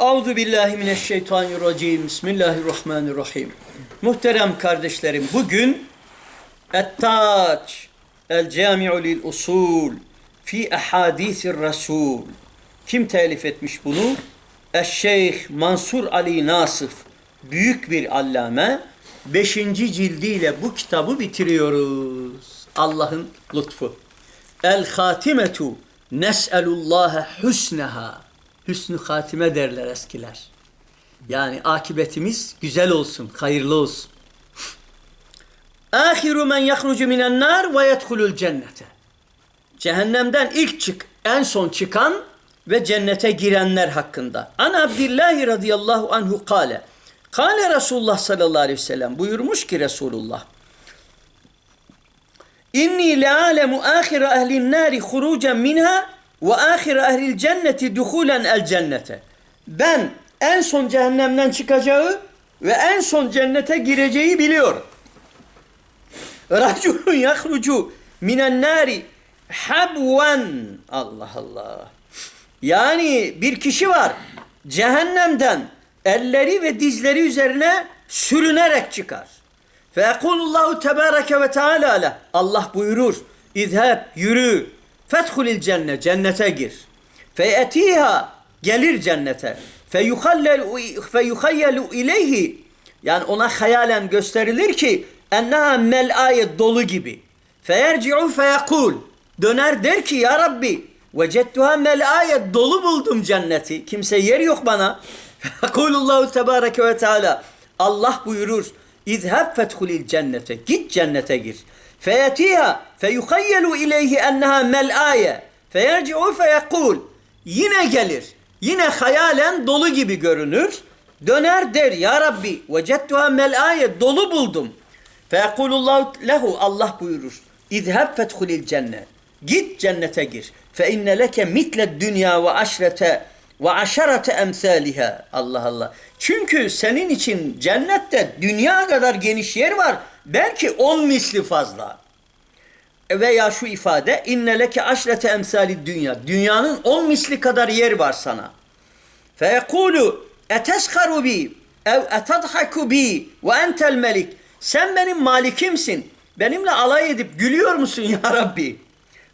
Euzu billahi mineşşeytanirracim. Bismillahirrahmanirrahim. Muhterem kardeşlerim, bugün Et-Taç El-Cami'u lil Usul fi Ahadisir Rasul. Kim telif etmiş bunu? Eşşeyh Mansur Ali Nasıf. Büyük bir allame. Beşinci cildiyle bu kitabı bitiriyoruz. Allah'ın lütfu. El hatimetu nes'elullaha husneha. Hüsnü hatime derler eskiler. Yani akibetimiz güzel olsun, hayırlı olsun. Ahiru men yahrucu minen nar ve yedhulul cennete. Cehennemden ilk çık, en son çıkan ve cennete girenler hakkında. An Abdillahi radıyallahu anhu kale. Kale Resulullah sallallahu aleyhi ve sellem buyurmuş ki Resulullah. İnni le'alemu ahire ehlin nari hurucen minha ve ahire ehlil cenneti duhulen el cennete. Ben en son cehennemden çıkacağı ve en son cennete gireceği biliyorum. Raculun yahrucu minen nari habwan. Allah Allah. Yani bir kişi var cehennemden elleri ve dizleri üzerine sürünerek çıkar. Feyekulullahu tebareke ve teala. Allah buyurur. İzheb, yürü. Fethulil cennet, cennete gir. Feyetiha, gelir cennete. Feyuhayyelu ileyhi. Yani ona hayalen gösterilir ki enneha mel'ayet dolu gibi. Feyerci'u feyekul. Döner der ki ya Rabbi vecettuha mel'ayet dolu buldum cenneti. Kimse yer yok bana. Fekulullahu tebareke ve teala. Allah buyurur. İzheb fethulil cennete. Git cennete gir. Feyetiha feyuhayyelu ileyhi enneha mel'aye. Feyerci'u feyekul. Yine gelir. Yine hayalen dolu gibi görünür. Döner der ya Rabbi vecettuha mel'aye dolu buldum. Feyekulullahu lehu Allah buyurur. İzheb fethulil cennet. Git cennete gir. Fe inne leke mitle dünya ve aşrete ve aşarete emsaliha. Allah Allah. Çünkü senin için cennette dünya kadar geniş yer var. Belki on misli fazla. Veya şu ifade inne leke aşrete emsali dünya. Dünyanın on misli kadar yer var sana. Feyekulu eteskaru bi ev etadhaku bi ve entel melik. Sen benim malikimsin. Benimle alay edip gülüyor musun ya Rabbi?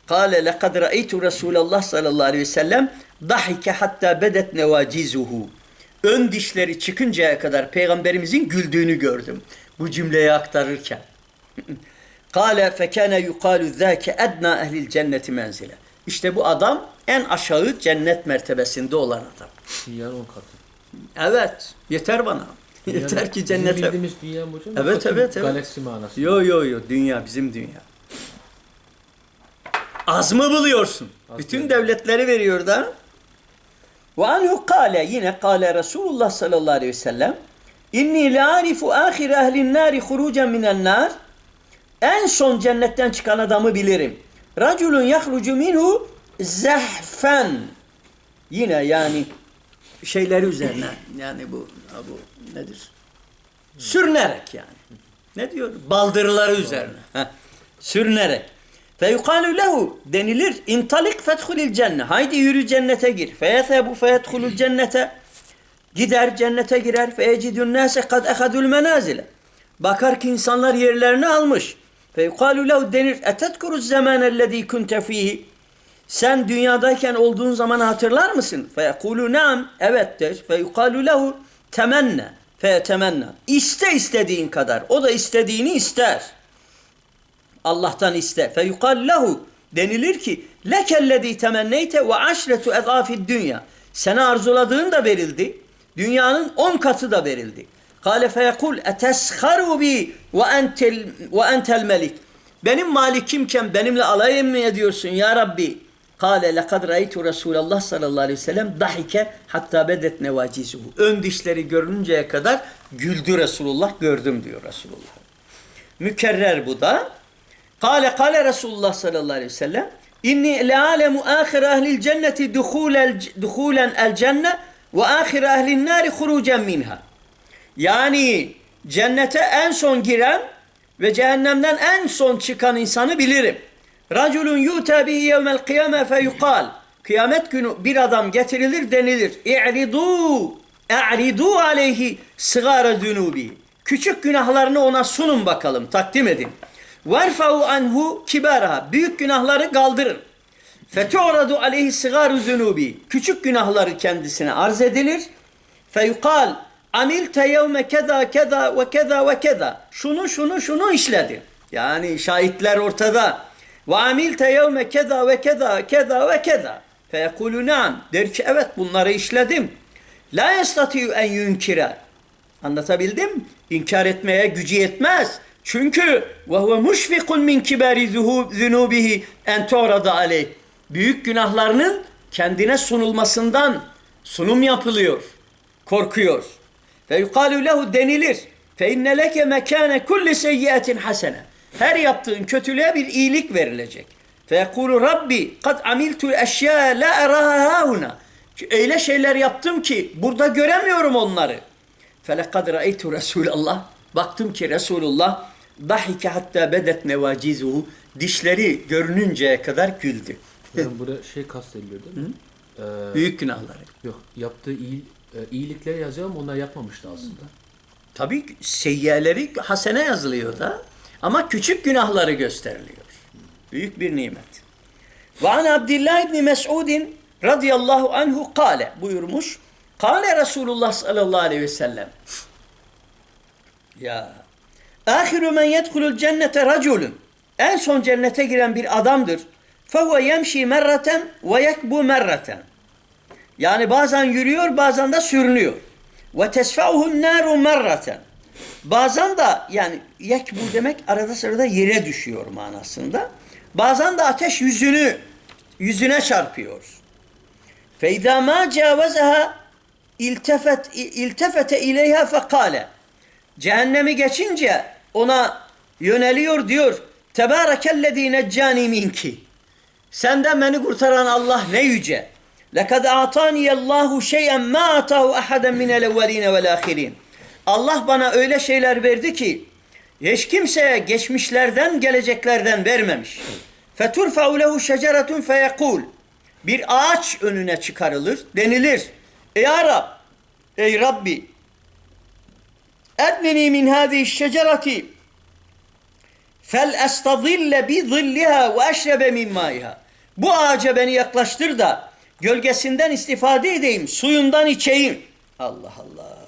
Kale lekad ra'eytu Resulallah sallallahu aleyhi ve sellem dahike hatta bedet nevacizuhu. Ön dişleri çıkıncaya kadar peygamberimizin güldüğünü gördüm. Bu cümleyi aktarırken. Kale fekâne yukalu zâke edna ehlil cenneti menzile. İşte bu adam en aşağı cennet mertebesinde olan adam. Dünyanın on katı. Evet, yeter bana. Dünyanın- yeter ki Bizim cennete. bildiğimiz dünya mı hocam? Evet, evet, evet. Galaksi manası. Yo yo yo dünya bizim dünya. Az mı buluyorsun? Az Bütün değil. devletleri veriyor da. Ve anhu kale yine kale Resulullah sallallahu aleyhi ve sellem İnni la arifu ahir ehlin nari hurucen minen nar en son cennetten çıkan adamı bilirim. Raculun yahrucu minhu zehfen yine yani şeyleri üzerine yani bu bu nedir? Sürünerek yani. Ne diyor? Baldırları üzerine. Heh. Sürünerek. Feyukalu lehu denilir. İntalik fethulil cenne. Haydi yürü cennete gir. Feyethebu feyethulul cennete. Gider cennete girer. Feyecidun nase kad ehadul menazile. Bakar ki insanlar yerlerini almış. Feyukalu lehu denir. Etetkuru zamanellezî kunte fihi. Sen dünyadayken olduğun zamanı hatırlar mısın? Feyekulu naam. Evet der. Feyukalu lehu temenne. Feyetemenna. İste istediğin kadar. O da istediğini ister. Allah'tan iste. Feyukal lehu denilir ki lekellezî temenneyte ve aşretu ezâfid dünya. Sana arzuladığın da verildi. Dünyanın on katı da verildi. Kale feyekul etesharu bi ve entel ve entel melik. Benim malikimken benimle alay mı ediyorsun ya Rabbi? Kale lekad ra'eytu Resulallah sallallahu aleyhi ve sellem dahike hatta bedet nevacizuhu. Ön dişleri görününceye kadar güldü Resulullah gördüm diyor Resulullah. Mükerrer bu da. Kale kale Resulullah sallallahu aleyhi ve sellem İnni le'alemu ahir ehlil cenneti duhulen el cenne ve ahir ehlin nari hurucen minha. Yani cennete en son giren ve cehennemden en son çıkan insanı bilirim. Raculun yuta bihi yevmel kıyame fe yukal. kıyamet günü bir adam getirilir denilir. İ'ridu e'ridu aleyhi sigara zunubi. Küçük günahlarını ona sunun bakalım, takdim edin. Verfa'u anhu kibaraha. Büyük günahları kaldırın. Fetu'radu aleyhi sigaru zunubi. Küçük günahları kendisine arz edilir. Feyukal amilte yevme keda keda ve keda ve keda. Şunu şunu şunu işledi. Yani şahitler ortada. Ve amilte yevme keda ve keda keda ve keda. Feyekulu. Der ki evet bunları işledim. La yestatiyu en yunkire. Anlatabildim? İnkar etmeye gücü yetmez. Çünkü ve huve muşfikun min kibari zunubihi en tu'rada aleyh. Büyük günahlarının kendine sunulmasından sunum yapılıyor. Korkuyor. Ve yukalu lehu denilir. Fe inne leke mekane kulli seyyiatin hasene. Her yaptığın kötülüğe bir iyilik verilecek. Fe yekulu Rabbi kad amiltu eşya la eraha hauna. Öyle şeyler yaptım ki burada göremiyorum onları. فَلَقَدْ رَأَيْتُ رَسُولَ Allah. Baktım ki Resulullah dahike hatta bedet nevacizuhu dişleri görününceye kadar güldü. Yani burada şey kastediliyor değil mi? Ee, Büyük günahları. yok yaptığı iyi, e, iyilikleri yazıyor ama onlar yapmamıştı aslında. Tabii seyyiyeleri hasene yazılıyor da ama küçük günahları gösteriliyor. Büyük bir nimet. Ve an Abdullah ibn Mes'udin radıyallahu anhu kale buyurmuş. Kale Resulullah sallallahu aleyhi ve sellem. Ya. Ahiru men yedhulul cennete raculun. En son cennete giren bir adamdır. Fehuve yemşi merraten ve yekbu merraten. Yani bazen yürüyor bazen de sürünüyor. Ve tesfa'uhun naru merraten. Bazen de yani yekbu demek arada sırada yere düşüyor manasında. Bazen de ateş yüzünü yüzüne çarpıyor. Feyda ma cavazaha iltefet iltefete ileyha fekale. Cehennemi geçince ona yöneliyor diyor. Tebârekellezî neccâni minki. Senden beni kurtaran Allah ne yüce. Lekad a'taniyallahu şey'en ma atahu ahaden minel evvelîne vel âhirîn. Allah bana öyle şeyler verdi ki hiç kimseye geçmişlerden geleceklerden vermemiş. Feturfa'u lehu şeceretun feyekul. Bir ağaç önüne çıkarılır denilir. Ey Arap, ey Rabbi edneni min hâzihi şecerati fel estazille bi zilliha ve eşrebe min maiha. Bu ağaca beni yaklaştır da gölgesinden istifade edeyim, suyundan içeyim. Allah Allah.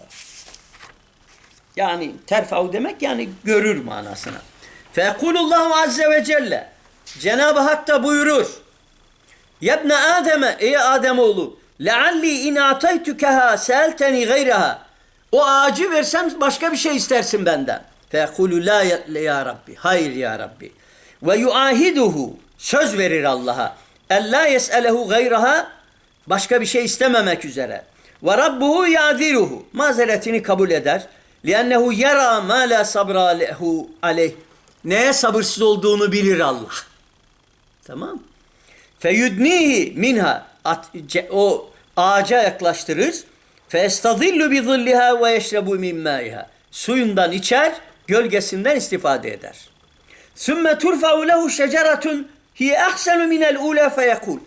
Yani terfau demek yani görür manasına. Fekulullahu azze ve celle. Cenab-ı Hak da buyurur. Yebne Adem'e ey Ademoğlu lealli in ataytukeha selteni gayraha o ağacı versem başka bir şey istersin benden. Fekulu la ya, Rabbi. Hayır ya Rabbi. Ve yuahiduhu söz verir Allah'a. Ella yes'elehu gayraha başka bir şey istememek üzere. Ve rabbuhu yadiruhu mazeretini kabul eder. Liennehu yara ma la sabra lehu aleyh. Neye sabırsız olduğunu bilir Allah. Tamam. Feyudnihi minha o ağaca yaklaştırır. Zilliha ve yeşrebu min maiha. Suyundan içer, gölgesinden istifade eder. Sümme turfa'u lehu şeceratun hiye ahsenu minel ula feyekul.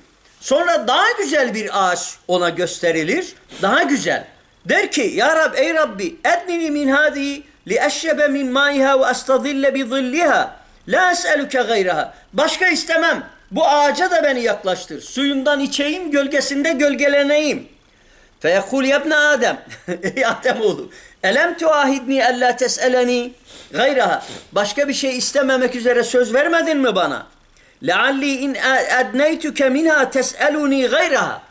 Sonra daha güzel bir ağaç ona gösterilir. Daha güzel. Der ki ya Rab ey Rabbi li eşrebe min maiha ve astazille bi zilliha. La es'eluke gayraha. Başka istemem. Bu ağaca da beni yaklaştır. Suyundan içeyim, gölgesinde gölgeleneyim. Feyekul yebne Adem. Ey Adem oğlu. Elem tuahidni ella tes'eleni gayraha. Başka bir şey istememek üzere söz vermedin mi bana? Lealli in adneytuke minha tes'eluni gayraha.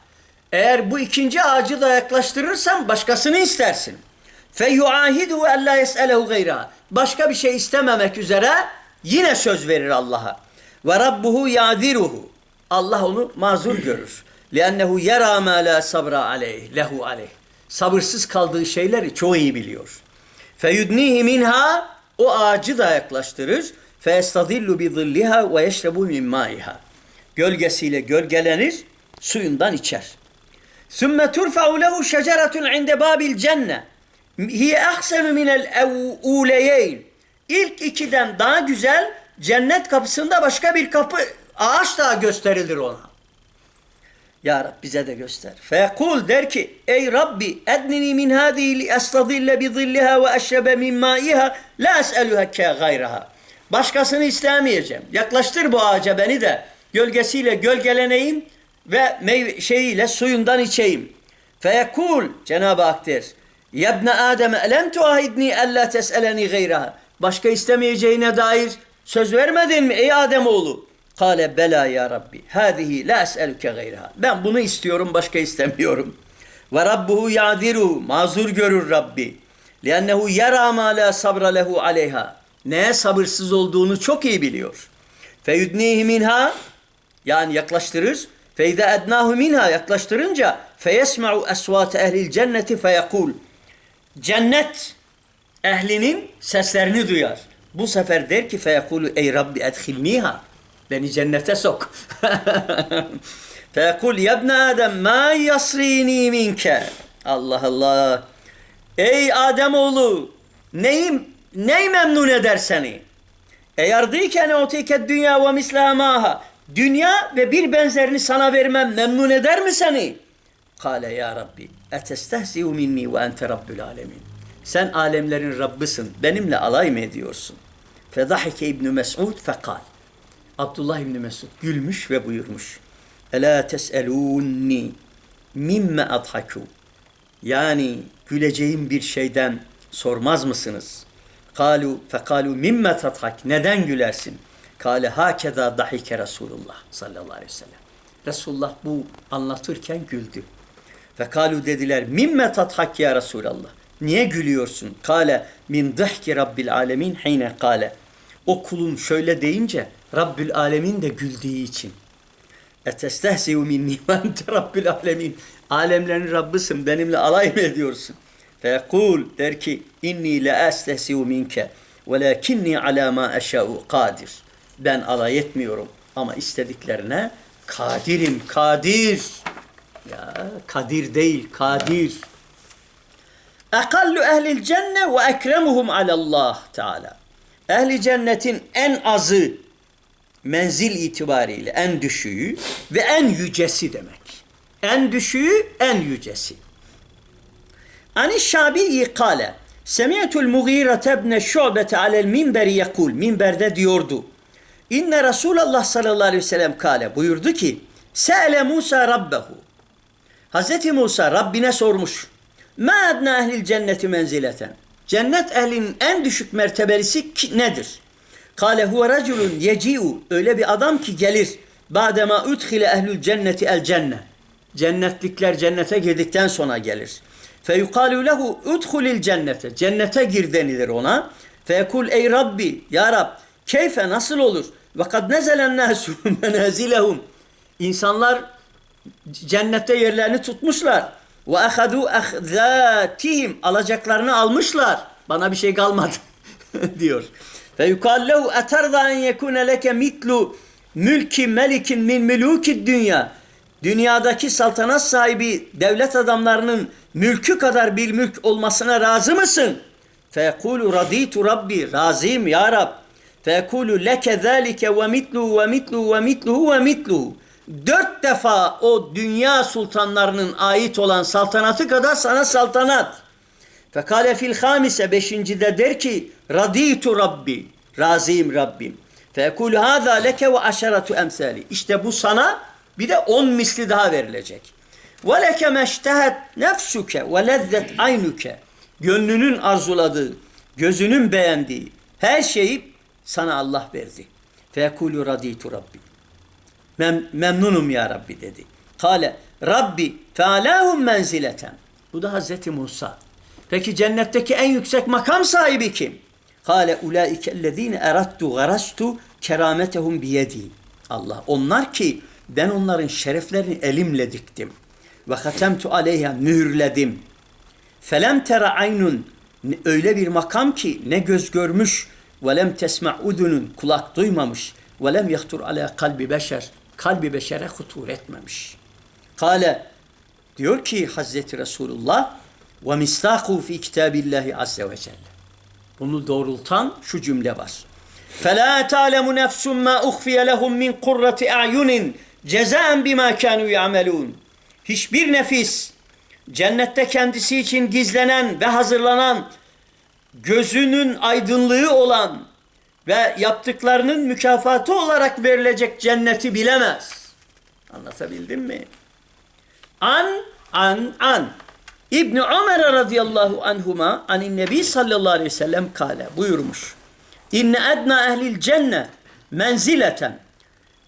Eğer bu ikinci ağacı da yaklaştırırsam başkasını istersin. Feyuahidu ella yes'elehu gayraha. Başka bir şey istememek üzere yine söz verir Allah'a. Ve rabbuhu yadiruhu. Allah onu mazur görür. Liannehu yara ma la sabra aleyh, lehu aleyh. Sabırsız kaldığı şeyleri çoğu iyi biliyor. Feyudnihi minha o ağacı da yaklaştırır. Zilliha ve yeşrebu min maiha. Gölgesiyle gölgelenir, suyundan içer. Sümme turfa'u lehu şeceratun inde babil cenne. Hiye ahsenu minel uleyeyn. İlk ikiden daha güzel cennet kapısında başka bir kapı ağaç daha gösterilir ona. Ya Rab bize de göster. Feyekul der ki ey Rabbi ednini min hadihi li estadille bi zilliha ve eşrebe min maiha la es'eluheke gayraha. Başkasını istemeyeceğim. Yaklaştır bu ağaca beni de gölgesiyle gölgeleneyim ve meyve şeyiyle suyundan içeyim. Feyekul Cenab-ı Hak der. Yebne Adem elem tuahidni ella tes'eleni gayraha. Başka istemeyeceğine dair söz vermedin mi ey Ademoğlu? Kale bela ya Rabbi. Hadihi la es'eluke gayraha. Ben bunu istiyorum başka istemiyorum. Ve Rabbuhu ya'diru. Mazur görür Rabbi. Liannehu yara ma la sabra lehu aleyha. Neye sabırsız olduğunu çok iyi biliyor. Feyudnihi minha yani yaklaştırır. Feyde ednahu minha yaklaştırınca feyesma'u esvate ehlil cenneti feyekul. Cennet ehlinin seslerini duyar. Bu sefer der ki feyekulu ey Rabbi edhilniha. Beni cennete sok. feyekul yebne Adem ma yasrini minke. Allah Allah. Ey Ademoğlu neyim ney memnun eder seni? Eğer diyken otike dünya ve mislaha maha. Dünya ve bir benzerini sana vermem memnun eder mi seni? Kale ya Rabbi etestehzi'u minni ve ente rabbül alemin. Sen alemlerin Rabbisin. Benimle alay mı ediyorsun? Fedahike İbn Mes'ud fekal. Abdullah İbni Mesud gülmüş ve buyurmuş. Ela tes'elunni mimme adhaku. Yani güleceğim bir şeyden sormaz mısınız? Kalu fekalu mimme tadhak. Neden gülersin? Kale hakeza dahike Resulullah sallallahu aleyhi ve sellem. Resulullah bu anlatırken güldü. Fekalu dediler mimme tadhak ya Resulallah. Niye gülüyorsun? Kale min dihki rabbil alemin hine kale. O kulun şöyle deyince Rabbül alemin de güldüğü için. Etestehzi'u minni ve Rabbül alemin. Alemlerin Rabbisin benimle alay mı ediyorsun? Fekul der ki inni la estehzi'u minke velakinni ala ma eşâ'u kadir. Ben alay etmiyorum ama istediklerine kadirim, kadir. Ya kadir değil, kadir. Ekallu ehlil cenne ve ekremuhum alallah Teala. Ehli cennetin en azı menzil itibariyle en düşüğü ve en yücesi demek. En düşüğü, en yücesi. Ani Şabi'i kale Semiyetul Mughire ibn Şu'bete alel minberi yekul. Minberde diyordu. İnne Resulullah sallallahu aleyhi ve sellem kale buyurdu ki Se'ele Musa rabbehu. Hazreti Musa Rabbine sormuş. Ma adna ehlil cenneti menzileten. Cennet ehlinin en düşük mertebelisi nedir? Kale huve raculun yeci'u. Öyle bir adam ki gelir. Badema udhile ehlül cenneti el cenne. Cennetlikler cennete girdikten sonra gelir. Feyukalu lehu udhulil cennete. Cennete gir denilir ona. Feyekul ey Rabbi ya Rab keyfe nasıl olur? Ve kad nezelen nasu menazilehum. İnsanlar cennette yerlerini tutmuşlar. Ve ahadu ahzatihim alacaklarını almışlar. Bana bir şey kalmadı diyor. Fe yukal lehu eterda en yekune leke mitlu mülki melikin min mülukid dünya. Dünyadaki saltanat sahibi devlet adamlarının mülkü kadar bir mülk olmasına razı mısın? Feyekulu raditu rabbi razıyım ya Rab. Feyekulu leke zâlike ve mitlu ve mitlu ve mitluhu ve mitluhu. Dört defa o dünya sultanlarının ait olan saltanatı kadar sana saltanat. Fekale fil hamise beşincide der ki raditu rabbi razıyım Rabbim. Fekul hâzâ leke ve aşeratu emsali. İşte bu sana bir de on misli daha verilecek. Ve leke meştehet nefsuke ve lezzet aynuke. Gönlünün arzuladığı, gözünün beğendiği her şeyi sana Allah verdi. Fekulü raditu rabbi. Mem memnunum ya Rabbi dedi. Kale Rabbi fealahum menzileten. Bu da Hazreti Musa. Peki cennetteki en yüksek makam sahibi kim? Kale ulaike ellezine erattu garastu kerametehum biyedi. Allah onlar ki ben onların şereflerini elimle diktim. Ve hatemtu aleyha mühürledim. Felem tera aynun öyle bir makam ki ne göz görmüş ve lem tesma udunun kulak duymamış ve lem yahtur ala kalbi beşer kalbi beşere hutur etmemiş. Kale diyor ki Hazreti Resulullah ve mistaku fi kitabillahi azze ve celle. Bunu doğrultan şu cümle var. فَلَا تَعْلَمُ نَفْسٌ مَا اُخْفِيَ لَهُمْ مِنْ قُرَّةِ اَعْيُنٍ Cezaen bima kanu yamelun. Hiçbir nefis cennette kendisi için gizlenen ve hazırlanan gözünün aydınlığı olan ve yaptıklarının mükafatı olarak verilecek cenneti bilemez. Anlatabildim mi? An, an, an. İbn Ömer radıyallahu anhuma anin nebi sallallahu aleyhi ve sellem kale buyurmuş. İnne edna ehlil cenne menzileten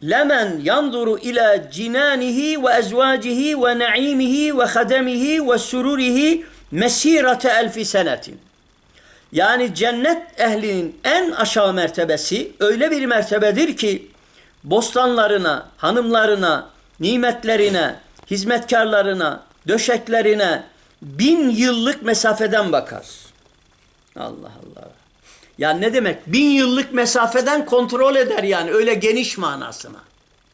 lemen yanduru ila cinanihi ve ezvacihi ve naimihi ve khademihi ve sururihi mesirete elfi senetin. Yani cennet ehlinin en aşağı mertebesi öyle bir mertebedir ki bostanlarına, hanımlarına, nimetlerine, hizmetkarlarına, döşeklerine bin yıllık mesafeden bakar. Allah Allah. Yani ne demek? Bin yıllık mesafeden kontrol eder yani öyle geniş manasına.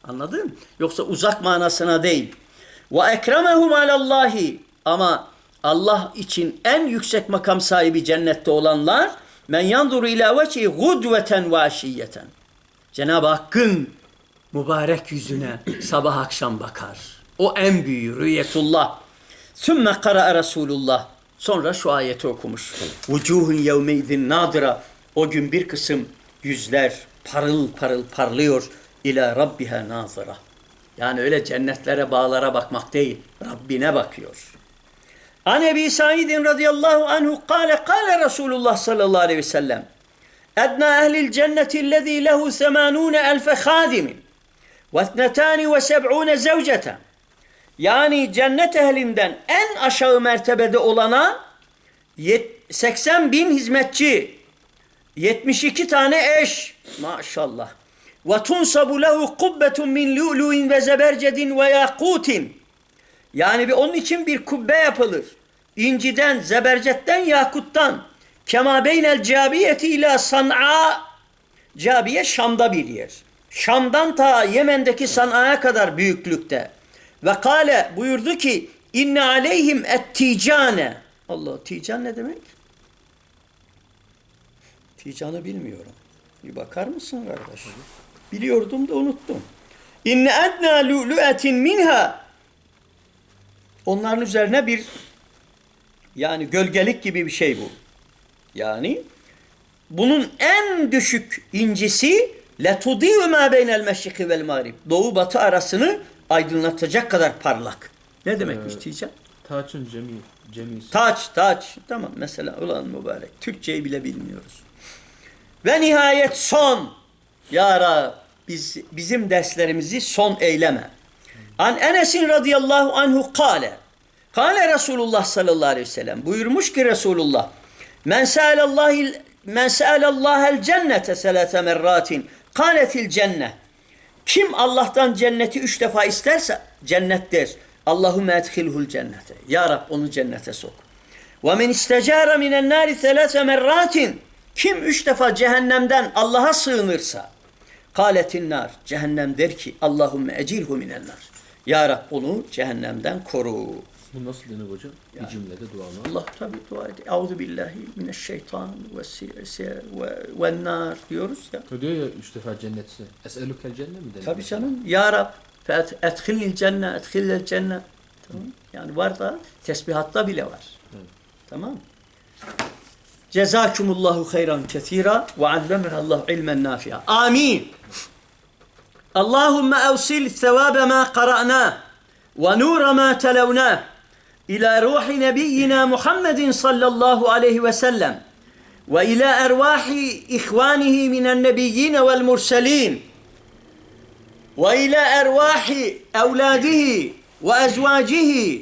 Anladın? Yoksa uzak manasına değil. Ve ekremehum alallahi ama Allah için en yüksek makam sahibi cennette olanlar men yanduru ila vecihi gudveten ve aşiyeten. Cenab-ı Hakk'ın mübarek yüzüne sabah akşam bakar. O en büyüğü rüyetullah. Sümme kara Resulullah. Sonra şu ayeti okumuş. Vucuhun yevmeydin nadira. O gün bir kısım yüzler parıl parıl parlıyor. İla rabbiha nazira. Yani öyle cennetlere bağlara bakmak değil. Rabbine bakıyor. An Ebi Saidin radıyallahu anhu kâle kâle Resulullah sallallahu aleyhi ve sellem. Edna ehlil cenneti lezî lehu semânûne elfe khâdimin ve etnetâni ve seb'ûne zevceten. Yani cennet ehlinden en aşağı mertebede olana yet- 80 bin hizmetçi, 72 tane eş. Maşallah. Ve tunsabu lehu kubbetun min lu'lu'in ve zebercedin ve yakutin. Yani bir onun için bir kubbe yapılır. İnciden, zebercetten, yakuttan. Kema beynel cabiyeti ila san'a. Cabiye Şam'da bir yer. Şam'dan ta Yemen'deki San'a'ya kadar büyüklükte. Ve kale buyurdu ki inne aleyhim et ticane. Allah tican ne demek? Ticanı bilmiyorum. Bir bakar mısın kardeş? Biliyordum da unuttum. İnne edna lu'lu'etin minha. Onların üzerine bir yani gölgelik gibi bir şey bu. Yani bunun en düşük incisi letudiyu ma beynel meşriki vel mağrib. Doğu batı arasını aydınlatacak kadar parlak. Ne demekmiş tican? Taçın cemi, cemisi. Taç, taç. Tamam mesela ulan mübarek. Türkçeyi bile bilmiyoruz. Ve nihayet son. Ya Rab biz, bizim derslerimizi son eyleme. An Enes'in radıyallahu anhu kale. Kale Resulullah sallallahu aleyhi ve sellem. Buyurmuş ki Resulullah. Men sa'alallahi men sa'alallahel cennete selate merratin. Kaletil cennet. Kim Allah'tan cenneti üç defa isterse cennet der. Allahümme edhilhul cennete. Ya Rab onu cennete sok. Ve men istecara minen nari selase merratin. Kim üç defa cehennemden Allah'a sığınırsa. Kaletin nar. Cehennem der ki Allahümme ecirhu minen nar. Ya Rab onu cehennemden koru. Bu nasıl denir hocam? Bir cümlede duanı. Allah tabi dua ediyor. Euzu billahi mineşşeytan ve ve nar diyoruz ya. Diyor ya üç defa cennetse. Es'elükel cennet mi denir? Tabii canım. Ya Rab fet edhilnil cennet, edhilnil cennet. Tamam. Yani var da tesbihatta bile var. Evet. Tamam. Cezakumullahu hayran kesira ve allemena Allah ilmen nafi'a. Amin. Allahümme evsil sevabe ma qara'na ve nura ma televna إلى روح نبينا محمد صلى الله عليه وسلم وإلى أرواح إخوانه من النبيين والمرسلين وإلى أرواح أولاده وأزواجه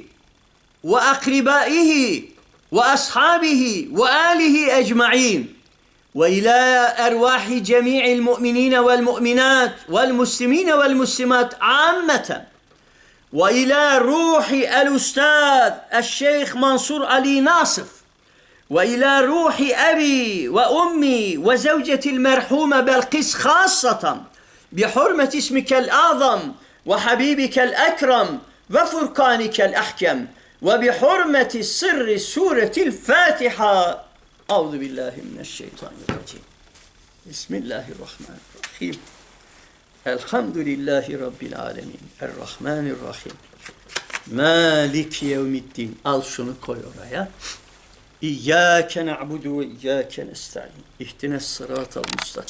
وأقربائه وأصحابه وآله أجمعين وإلى أرواح جميع المؤمنين والمؤمنات والمسلمين والمسلمات عامةً. وإلى روح الأستاذ الشيخ منصور علي ناصف وإلى روح أبي وأمي وزوجتي المرحومة بلقيس خاصة بحرمة اسمك الأعظم وحبيبك الأكرم وفرقانك الأحكم وبحرمة سر سورة الفاتحة. أعوذ بالله من الشيطان الرجيم. بسم الله الرحمن الرحيم. Elhamdülillahi Rabbil alemin. Errahmanirrahim. Malik yevmiddin. Al şunu koy oraya. İyyâke na'budu ve iyyâke nesta'in. İhtines sıratal mustakim.